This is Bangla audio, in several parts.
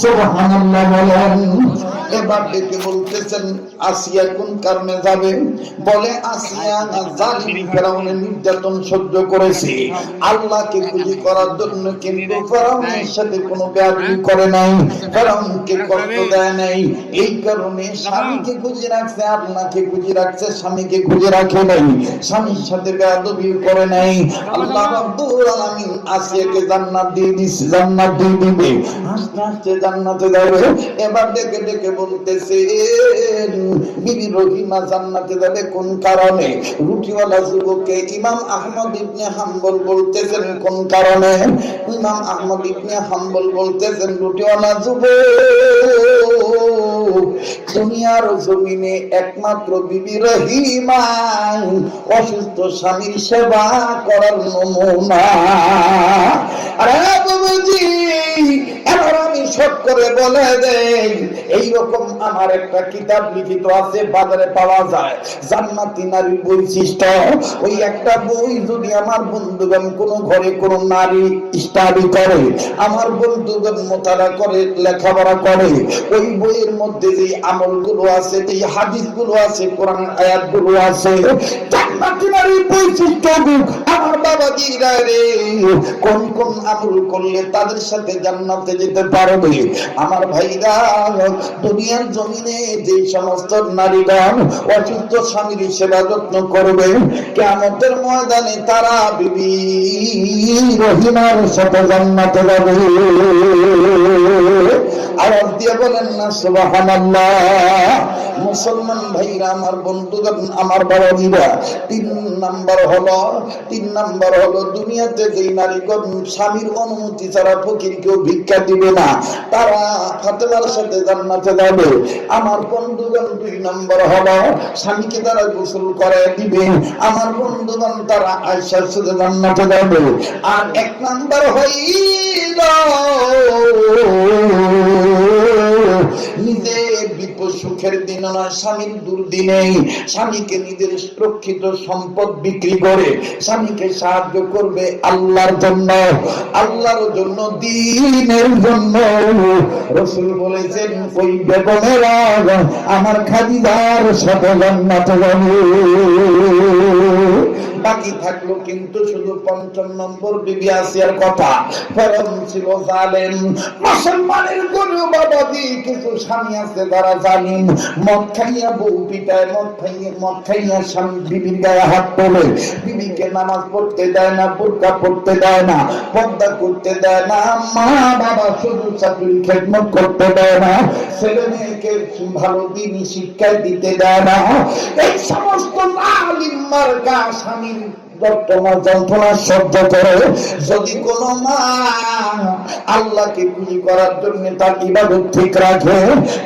সুবহানাল্লাহ বলেন এবার ডেকে বলতেছেন, আসিয়া কোন কারণে যাবে? বলে, আসিয়া জালিম ফেরাউনের নির্যাতন সহ্য করেছে। আল্লাহকে খুশি করার জন্য কিন্তু ফেরাউনের সাথে কোনো বেয়াদবি করে নাই। ফেরাউনকে কষ্ট দেয় নাই। এই কারণে স্বামীকে খুশি রাখছে, আল্লাহকে খুশি রাখছে, স্বামীকে খুশি রাখে নাই। স্বামীর সাথে বেয়াদবি করে নাই। আল্লাহ রাব্বুল আলামিন আসিয়াকে জান্নাত দিয়ে দিছে, জান্নাত দিয়ে দিবে। আস্তে আস্তে জান্নাতে যাবে। এবার ডেকে ডেকে বলতেছে বিবি রহিমা জান্নাতে যাবে কোন কারণে? রুটিওয়ালা যুবককে ইমাম আহমদ ইবনে হাম্বল বলতেছেন কোন কারণে? ইমাম আহমদ ইবনে হাম্বল বলতেছেন, রুটিওয়ালা যুবক, দুনিয়ার জমিনে একমাত্র বিবি রহিমা, অসুস্থ স্বামীর সেবা করার নমুনা। আরে শর্ট করে বলে দেই এইরকম আমার একটা কিতাব লিখিত আছে, বাজারে পাওয়া যায়। জান্নাতি নারীর বৈশিষ্ট্য, ওই একটা বই যদি আমার বন্ধুগণ কোন ঘরে কোন নারী স্টাডি করে, আমার বন্ধুগণ মোতারা করে, লেখাপড়া করে, ওই বইয়ের মধ্যে যে আমলগুলো আছে এই হাদিসগুলো আছে, কোরআন আয়াতগুলো আছে, জান্নাতি নারীর বৈশিষ্ট্য আমার বাবা দিরা রে। কোন কোন আমল করলে তাদের সাথে জান্নাতে যেতে পারবে আমার ভাইরা, দুনিয়ার জমিনে যে সমস্ত নারীগণ অসুস্থ স্বামীর সেবা যত্ন কেমতের ময়দানে তারা বিবি রহিমার সাথে যাবে। দিয়ে বলেন না মুসলমান ভাইরা, আমার বন্ধুগণ, আমার বাবাজিরা, তিন নাম্বার হলো, তিন নাম্বার হলো, দুনিয়াতে যেই নারীগণ স্বামীর অনুমতি ছাড়া ফকির কেউ ভিক্ষা দিবে না তারা ফাতেমার সাথে জান্নাতে যাবে। আমার বন্ধুগণ দুই নম্বর হলো, স্বামীকে তারা গোসল করে দিবে। আমার বন্ধুগণ তারা আয়সার সাথে জান্নাতে যাবে। আর এক নম্বর হইল সুখের দিন নয় স্বামীর দুর্দিনে স্বামীকে নিজের সুরক্ষিত সম্পদ বিক্রি করে স্বামীকে সাহায্য করবে আল্লাহর জন্য আল্লাহর জন্য, দিনের জন্য। রসুল বলেছেন, ওই বেগমেরা আমার খাদিদার সাথে জান্নাতে বাকি থাকল কিন্তু শুধু পঞ্চম নম্বর বিবি আসিয়ার কথা। ফেরন ছিল জালেম। মুসলমানের কোন বাবাজি কিছু স্বামী আছে যারা জালিম। মদ খাইয়া বউ পিটায়, মদ খাইয়া মদ খাইয়া স্বামী বিবির গায়ে হাত তোলে। বিবিকে নামাজ পড়তে দেয় না, বোরকা পড়তে দেয় না, পর্দা করতে দেয় না। মা বাবা শুধু চাকরি খেদমত করতে দেয় না। ছেলে মেয়েকে ভালো দিনই শিক্ষা দিতে দেয় না। এই সমস্ত নালিমার গা স্বামীর বর্তমান যন্ত্রণা সহ্য করে। যদি কোন মা আল্লাহকে খুশি করার জন্য তার ইবাদত ঠিক রাখে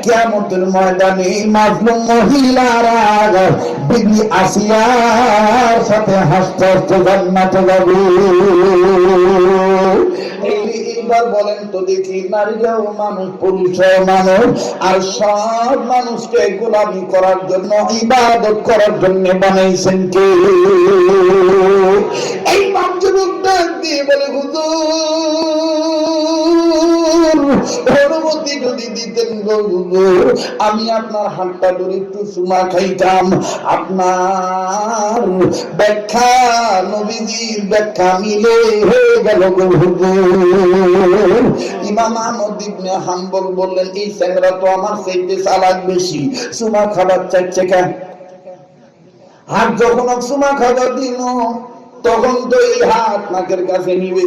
কেমতের ময়দানে মাজলুম মহিলারা বিবি আসিয়ার সাথে হাসতে হাসতে জান্নাতে যাবে। এইবার বলেন তো দেখি নারীরাও মানুষ পুরুষও মানুষ। আর সব মানুষকে গোলামি করার জন্য, ইবাদত করার জন্য বানাইছেন কে? এই মানুষ দিয়ে বলে, হুজুর যদি দিতেন আমি আপনার হাতটা ধরে একটু চুমা খাইতাম। আপনার ব্যাখ্যা, নবীজির ব্যাখ্যা মিলে হয়ে গেল হাম্বল বললেন, এই স্যাংরা তো আমার চাইতে চালাক বেশি, চুমা খাবার চাইছে কেন হাত যখন চুমা খাবার দিন তখন তো এই হাত নাকের কাছে নিবে।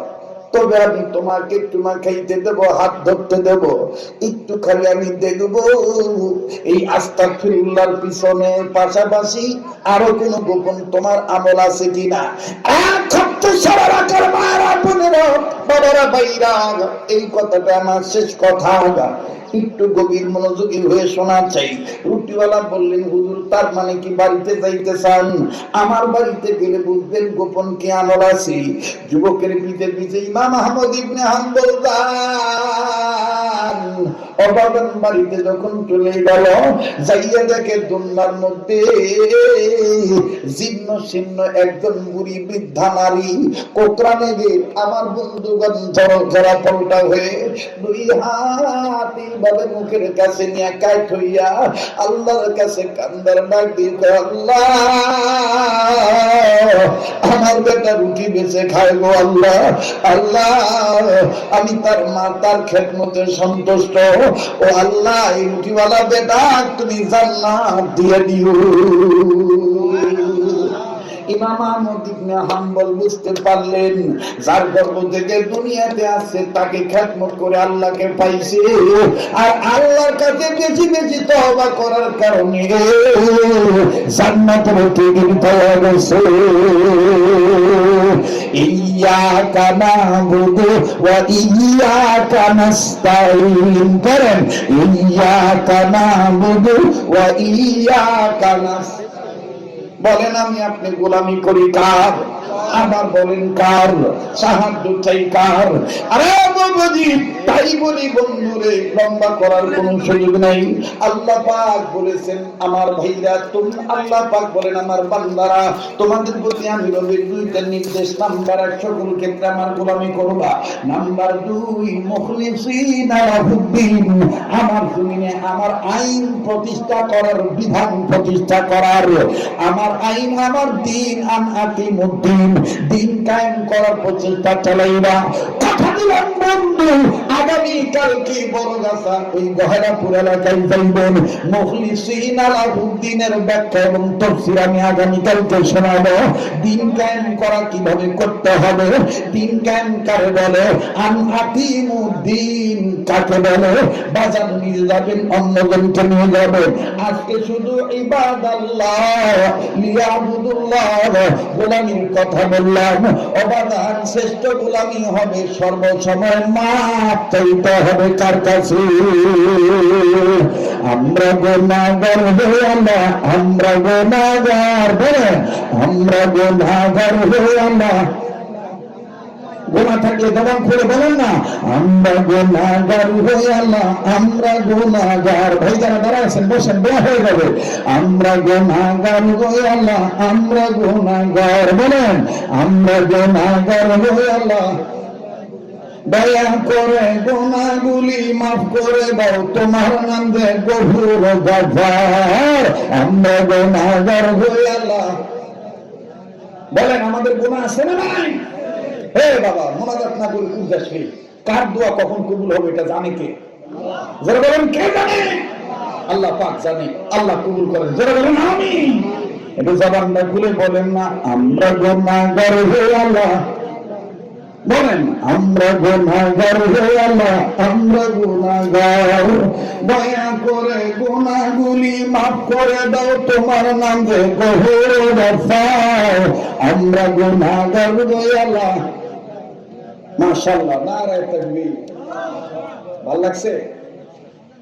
তবে আমি তোমাকে খাইতে দেব, হাত ধরতে দেব, একটু খালি আমি দেখব এই আস্থা ফিরুল্লার পিছনে পাশাপাশি আরও কোন গোপন তোমার আমল আছে কিনা? বাবারা এই কথাটা আমার শেষ কথা। একটু গভীর মনোযোগী হয়ে শোনা চাই। রুটিওয়ালা বললেন, হুজুর, তার মানে কি বাড়িতে যাইতে চান? আমার বাড়িতে গেলে বুঝবেন গোপন কে আমল আছে। যুবকের বিজে বিজে ইমাম আহমদ ইবনে হাম্বল অবাদন বাড়িতে যখন চলে গেল, যাইয়া দেখে দুনিয়ার মধ্যে জীর্ণ শীর্ণ একজন বুড়ি বৃদ্ধা নারী কোকরা নেবে আমার বন্ধুগণ ধরো ধরা পল্টা হয়ে দুই হাত এইভাবে মুখের কাছে নিয়ে কাইট হইয়া আল্লাহর কাছে কান্দার ডাক দিয়ে আল্লাহ, আমার বেটা রুটি বেঁচে খায় গো আল্লাহ আল্লাহ, আমি তার মা, তার খেদমতে সন্তুষ্ট। ও আল্লাহ, এই রুটিওয়ালা বেটা তুমি জান্নাত দিয়ে দিও। থেকে দুনিয়াতে তাকে করে আল্লাহকে পাইছে। আর করার কারণে ইয়াকা নাবুদু ওয়া ইয়াকা নাস্তাইন করেন ইয়াকা নাবুদু ওয়া ইয়াকা নাস্তাইন বলেন আমি আপনি গোলামি করি কার? আবার বলেন কার? সাহায্য চাই কার? আরে বাবাজি তাই বলি বন্ধুরে, লম্বা করার কোন সুযোগ নাই। আল্লাহ পাক বলেছেন, আমার ভাইরা, তুমি আল্লাহ পাক বলেন, আমার বান্দারা, তোমাদের প্রতি আমি রবির দুইটা নির্দেশ, নাম্বার এক সকল ক্ষেত্রে আমার গোলামি করবা। নাম্বার দুই, মুখলিসিন আমার জমিনে আমার আইন প্রতিষ্ঠা করার বিধান প্রতিষ্ঠা করার। আমার আইন, আমার দিন, আন আকিমুদ্দিন, দিন কায়েম করার প্রচেষ্টা চালাইবা। কথা বন্ধু আগামী কালকে বড় গাছা ওই গহেরাপুর এলাকায় যাইবেন। ব্যাখ্যা এবং তফসির আমি আগামী কালকে শোনাবো। দিন করা কীভাবে করতে হবে? দিন কারে বলে? কাকে বলে? বাজার নিয়ে যাবেন অন্যজনকে নিয়ে যাবেন। আজকে শুধু ইবাদাল্লাহ, লিয়াবুদুল্লাহ, গোলামির কথা বললাম। অবাদান শ্রেষ্ঠ গোলামি হবে সর্বসময় মাপ হবে কার কাছে? আমরা গোনাগার হয়ে আল্লাহ আমরা গোনাগার বলেন আমরা গোনাগার হয়ে আল্লাহ গোনা থাকলে জবান খুলে বলেন না, আমরা গোনাগার হয়ে আল্লাহ আমরা গোনাগার। ভাই যারা দাঁড়া আছেন, বসেন বেয়া হয়ে যাবে। আমরা গোনাগার হয়ে আল্লাহ আমরা গোনাগার বলেন, আমরা গোনাগার হয়ে আল্লাহ দয়া করে গোনাগুলি মাফ করে দাও, তোমার নাম গভীর গাফার আমরা গোনাগার হয়ে আল্লাহ। বলেন, আমাদের গোনা আছে না নাই? হে বাবা, মোনাজাত না করে খুব আসবে কার দোয়া কখন কবুল হবে এটা জানে কে? যারা বলেন, কে জানে? আল্লাহ পাক জানে, আল্লাহ কবুল করেন। যারা বলেন আমি এটা জবান না খুলে বলেন না, আমরা গোনাগার হে আল্লাহ। বলেন। আমরা গোনাগার হে আল্লাহ, আমরা গোনাগার দয়া করে গোনাগুলি মাফ করে দাও, তোমার নাম যে আমরা গোনাগার হে আল্লাহ। নারায়ে ভালো লাগছে?